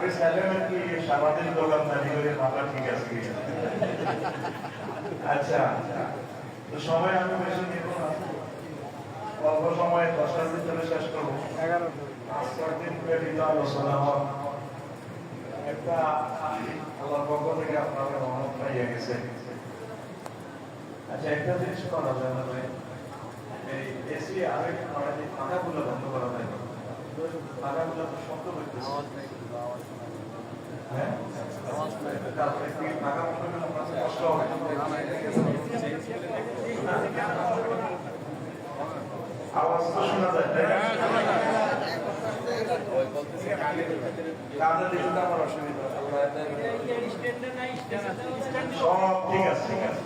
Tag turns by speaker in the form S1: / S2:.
S1: হাতে আরে স্যালেম কি সারাদিন দোকানদারি করে মাথা ঠিক আছে আচ্ছা তো সময় আমি বেশি নিব না। অল্প সময়ে দশটার ভিতরে শেষ করব। ছয় দিন ব্যাপী তো আলোচনা একটা আল্লাহর পক্ষ থেকে আপনাদের রহমত পাইয়া গেছে। আচ্ছা একটা জিনিস করা যায় না ভাই। এই এসি আরেক আমাদের পাখাগুলো বন্ধ করা আওয়াজ তো শোনা যায় তাই না? দিলে আমার অসুবিধা সব ঠিক আছে ঠিক আছে